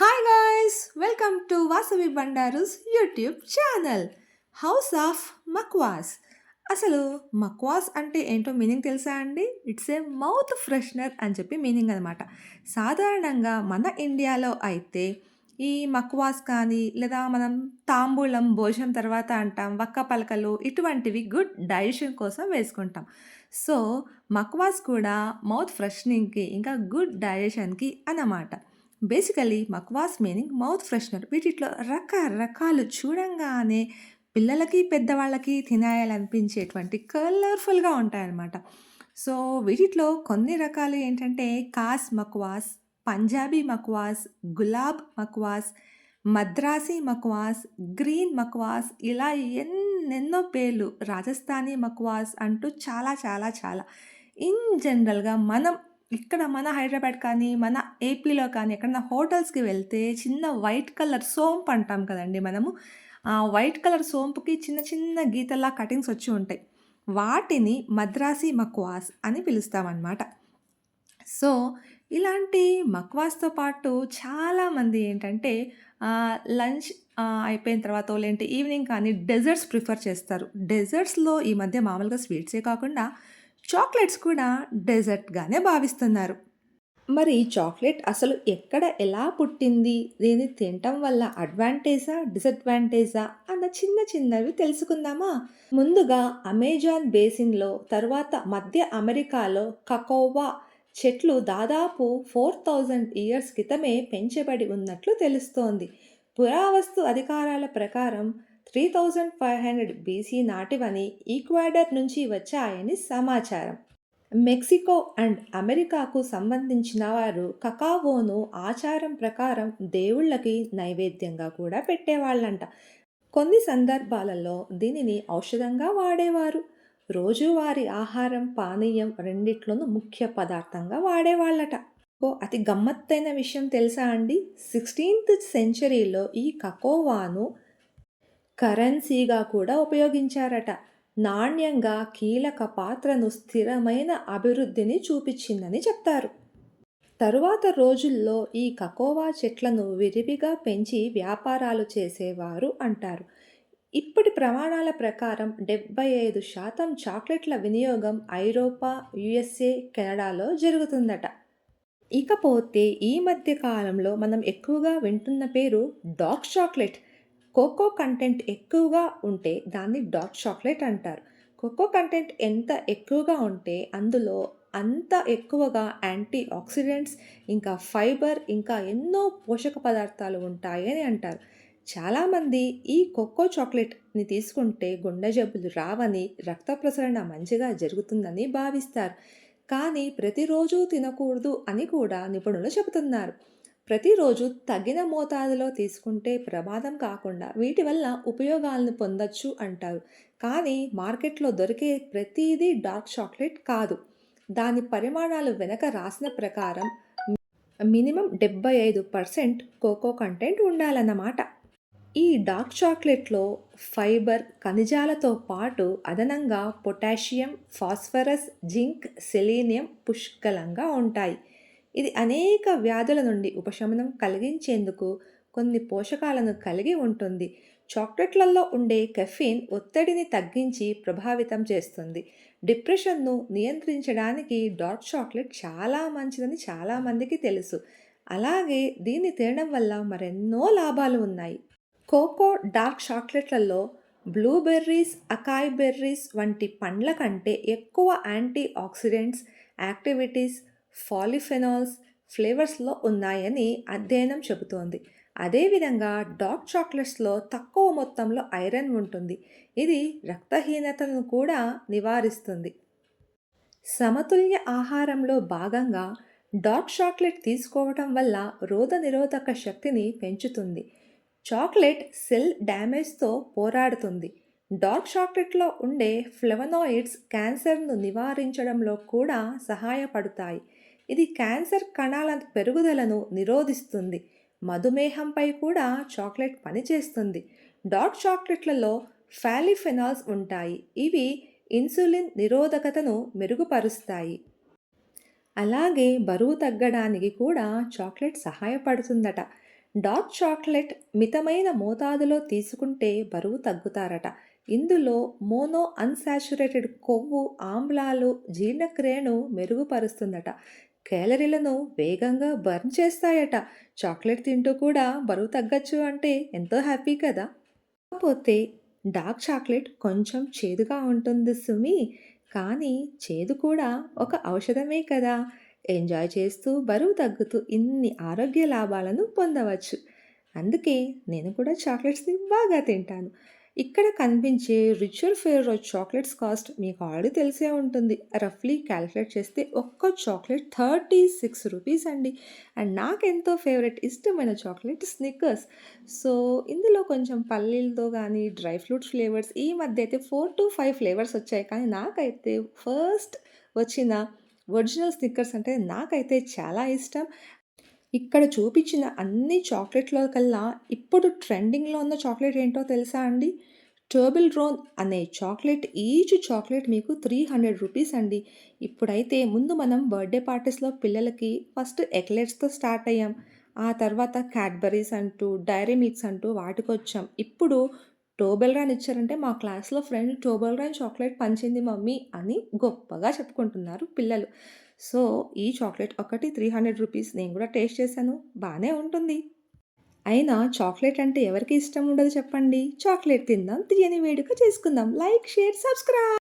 Hi guys welcome to Vasavi Bandaru's YouTube channel house of mukhwas అసలు మక్వాస్ అంటే ఏంటో meaning తెలుసా అండి? ఇట్స్ ఏ మౌత్ ఫ్రెషనర్ అని చెప్పి మీనింగ్ అనమాట సాధారణంగా మన ఇండియాలో అయితే ఈ మక్వాస్ కానీ లేదా మనం తాంబూలం భోజనం తర్వాత అంటాం వక్క పలకలు ఇటువంటివి గుడ్ డైజెషన్ కోసం వేసుకుంటాం. సో మక్వాస్ కూడా మౌత్ ఫ్రెషనింగ్కి ఇంకా గుడ్ డైజెషన్కి అన్నమాట. Basically mukhwas meaning mouth freshener వీటిలో రకరకాలు చూడంగానే పిల్లలకి పెద్దవాళ్ళకి తినాయాలనిపించేటువంటి కలర్ఫుల్గా ఉంటాయన్నమాట. సో వీటిలో కొన్ని రకాలు ఏంటంటే కాస్ మక్వాస్ పంజాబీ మక్వాస్ గులాబ్ మక్వాస్ మద్రాసీ మక్వాస్ గ్రీన్ మక్వాస్ ఇలా ఎన్నెన్నో పేర్లు రాజస్థానీ మక్వాస్ అంటూ చాలా చాలా చాలా. ఇన్ జనరల్గా మనం ఇక్కడ మన హైదరాబాద్ కానీ మన ఏపీలో కానీ ఎక్కడన్నా హోటల్స్కి వెళ్తే చిన్న వైట్ కలర్ సోంపు అంటాం కదండి మనము. ఆ వైట్ కలర్ సోంపుకి చిన్న చిన్న గీతల్లా కటింగ్స్ వచ్చి ఉంటాయి. వాటిని మద్రాసి మక్వాస్ అని పిలుస్తామన్నమాట. సో ఇలాంటి మక్వాస్తో పాటు చాలామంది ఏంటంటే లంచ్ అయిపోయిన తర్వాత లేదంటే ఈవినింగ్ కానీ డెజర్ట్స్ ప్రిఫర్ చేస్తారు. డెజర్ట్స్లో ఈ మధ్య మామూలుగా స్వీట్సే కాకుండా చాక్లెట్స్ కూడా డెజర్ట్గానే భావిస్తున్నారు. మరి చాక్లెట్ అసలు ఎక్కడ ఎలా పుట్టింది? దీన్ని తినటం వల్ల అడ్వాంటేజా డిసడ్వాంటేజా అన్న చిన్న చిన్నవి తెలుసుకుందామా? ముందుగా అమెజాన్ బేసిన్లో తర్వాత మధ్య అమెరికాలో కకోవా చెట్లు దాదాపు ఫోర్ థౌజండ్ ఇయర్స్ క్రితమే పెంచబడి ఉన్నట్లు తెలుస్తోంది. పురావస్తు అధికారాల ప్రకారం three thousand five hundred BC నాటివని Ecuador నుంచి వచ్చాయని సమాచారం. మెక్సికో అండ్ అమెరికాకు సంబంధించిన వారు కకావోను ఆచారం ప్రకారం దేవుళ్ళకి నైవేద్యంగా కూడా పెట్టేవాళ్ళంట. కొన్ని సందర్భాలలో దీనిని ఔషధంగా వాడేవారు. రోజువారి ఆహారం పానీయం రెండిట్లోనూ ముఖ్య పదార్థంగా వాడేవాళ్ళట. ఓ అతి గమ్మత్తైన విషయం తెలుసా అండి? సిక్స్టీన్త్ సెంచరీలో ఈ కకోవాను కరెన్సీగా కూడా ఉపయోగించారట. నాణ్యంగా కీలక పాత్రను స్థిరమైన అభివృద్ధిని చూపించిందని చెప్తారు. తరువాత రోజుల్లో ఈ కకోవా చెట్లను విరివిగా పెంచి వ్యాపారాలు చేసేవారు అంటారు. ఇప్పటి ప్రమాణాల ప్రకారం డెబ్బై ఐదు శాతం చాక్లెట్ల వినియోగం ఐరోపా యుఎస్ఏ కెనడాలో జరుగుతుందట. ఇకపోతే ఈ మధ్య కాలంలో మనం ఎక్కువగా వింటున్న పేరు డాక్ చాక్లెట్. కోకో కంటెంట్ ఎక్కువగా ఉంటే దాన్ని డార్క్ చాక్లెట్ అంటారు. కోకో కంటెంట్ ఎంత ఎక్కువగా ఉంటే అందులో అంత ఎక్కువగా యాంటీ ఆక్సిడెంట్స్ ఇంకా ఫైబర్ ఇంకా ఎన్నో పోషక పదార్థాలు ఉంటాయని అంటారు. చాలామంది ఈ కోకో చాక్లెట్ని తీసుకుంటే గుండె జబ్బులు రావని రక్త ప్రసరణ మంచిగా జరుగుతుందని భావిస్తారు. కానీ ప్రతిరోజు తినకూడదు అని కూడా నిపుణులు చెబుతున్నారు. ప్రతిరోజు తగిన మోతాదులో తీసుకుంటే ప్రమాదం కాకుండా వీటి వల్ల ఉపయోగాలను పొందొచ్చు అంటారు. కానీ మార్కెట్లో దొరికే ప్రతిదీ డార్క్ చాక్లెట్ కాదు. దాని పరిమాణాలు వెనక రాసిన ప్రకారం మినిమం డెబ్బై ఐదు పర్సెంట్ కోకో కంటెంట్ ఉండాలన్నమాట. ఈ డార్క్ చాక్లెట్లో ఫైబర్ ఖనిజాలతో పాటు అదనంగా పొటాషియం ఫాస్ఫరస్ జింక్ సెలీనియం పుష్కలంగా ఉంటాయి. ఇది అనేక వ్యాధుల నుండి ఉపశమనం కలిగించేందుకు కొన్ని పోషకాలను కలిగి ఉంటుంది. చాక్లెట్లలో ఉండే కెఫీన్ ఒత్తిడిని తగ్గించి ప్రభావితం చేస్తుంది. డిప్రెషన్ను నియంత్రించడానికి డార్క్ చాక్లెట్ చాలా మంచిదని చాలామందికి తెలుసు. అలాగే దీన్ని తినడం వల్ల మరెన్నో లాభాలు ఉన్నాయి. కోకో డార్క్ చాక్లెట్లలో బ్లూబెర్రీస్ అకాయ్ బెర్రీస్ వంటి పండ్ల కంటే ఎక్కువ యాంటీ ఆక్సిడెంట్స్ యాక్టివిటీస్ ఫాలిఫెనాల్స్ ఫ్లేవర్స్లో ఉన్నాయని అధ్యయనం చెబుతోంది. అదేవిధంగా డార్క్ చాక్లెట్స్లో తక్కువ మొత్తంలో ఐరన్ ఉంటుంది. ఇది రక్తహీనతను కూడా నివారిస్తుంది. సమతుల్య ఆహారంలో భాగంగా డార్క్ చాక్లెట్ తీసుకోవటం వల్ల రోగనిరోధక శక్తిని పెంచుతుంది. చాక్లెట్ సెల్ డ్యామేజ్తో పోరాడుతుంది. డార్క్ చాక్లెట్లో ఉండే ఫ్లెవనాయిడ్స్ క్యాన్సర్ను నివారించడంలో కూడా సహాయపడతాయి. ఇది క్యాన్సర్ కణాల పెరుగుదలను నిరోధిస్తుంది. మధుమేహంపై కూడా చాక్లెట్ పనిచేస్తుంది. డార్క్ చాక్లెట్లలో ఫాలిఫెనాల్స్ ఉంటాయి. ఇవి ఇన్సులిన్ నిరోధకతను మెరుగుపరుస్తాయి. అలాగే బరువు తగ్గడానికి కూడా చాక్లెట్ సహాయపడుతుందట. డార్క్ చాక్లెట్ మితమైన మోతాదులో తీసుకుంటే బరువు తగ్గుతారట. ఇందులో మోనో అన్సాచురేటెడ్ కొవ్వు ఆమ్లాలు జీర్ణక్రియను మెరుగుపరుస్తుందట. క్యాలరీలను వేగంగా బర్న్ చేస్తాయట. చాక్లెట్ తింటూ కూడా బరువు తగ్గచ్చు అంటే ఎంతో హ్యాపీ కదా. కాకపోతే డార్క్ చాక్లెట్ కొంచెం చేదుగా ఉంటుంది సుమి. కానీ చేదు కూడా ఒక ఔషధమే కదా. ఎంజాయ్ చేస్తూ బరువు తగ్గుతూ ఇన్ని ఆరోగ్య లాభాలను పొందవచ్చు. అందుకే నేను కూడా చాక్లెట్స్ని బాగా తింటాను. ఇక్కడ కనిపించే రిచువల్ ఫేవర్ చాక్లెట్స్ కాస్ట్ మీకు ఆల్రెడీ తెలిసే ఉంటుంది. రఫ్లీ క్యాలిక్యులేట్ చేస్తే ఒక్క చాక్లెట్ థర్టీ సిక్స్ రూపీస్ అండి. అండ్ నాకు ఎంతో ఫేవరెట్ ఇష్టమైన చాక్లెట్ స్నిక్కర్స్. సో ఇందులో కొంచెం పల్లీలతో కానీ డ్రై ఫ్రూట్ ఫ్లేవర్స్ ఈ మధ్య అయితే ఫోర్ టు ఫైవ్ ఫ్లేవర్స్ వచ్చాయి. కానీ నాకైతే ఫస్ట్ వచ్చిన ఒరిజినల్ స్నిక్కర్స్ అంటే నాకైతే చాలా ఇష్టం. ఇక్కడ చూపించిన అన్ని చాక్లెట్ల కల్లా ఇప్పుడు ట్రెండింగ్లో ఉన్న చాక్లెట్ ఏంటో తెలుసా అండి? టర్బిల్ రోన్ అనే చాక్లెట్ ఈచ్ చాక్లెట్ మీకు త్రీ హండ్రెడ్ రూపీస్ అండి. ఇప్పుడైతే ముందు మనం బర్త్డే పార్టీస్లో పిల్లలకి ఫస్ట్ ఎక్లెట్స్తో స్టార్ట్ అయ్యాం. ఆ తర్వాత క్యాడ్బరీస్ అంటూ డైరీ మిల్క్స్ అంటూ వాటికి వచ్చాం ఇప్పుడు టోబెల్ రాన్ ఇచ్చారంటే మా క్లాస్లో ఫ్రెండ్ టోబెల్ రాన్ చాక్లెట్ పంచింది మమ్మీ అని గొప్పగా చెప్పుకుంటున్నారు పిల్లలు. సో ఈ చాక్లెట్ ఒకటి త్రీ హండ్రెడ్ రూపీస్ నేను కూడా టేస్ట్ చేశాను. బాగానే ఉంటుంది. అయినా చాక్లెట్ అంటే ఎవరికి ఇష్టం ఉండదు చెప్పండి. చాక్లెట్ తిందాం తీయని వేడుక చేసుకుందాం. Like share subscribe.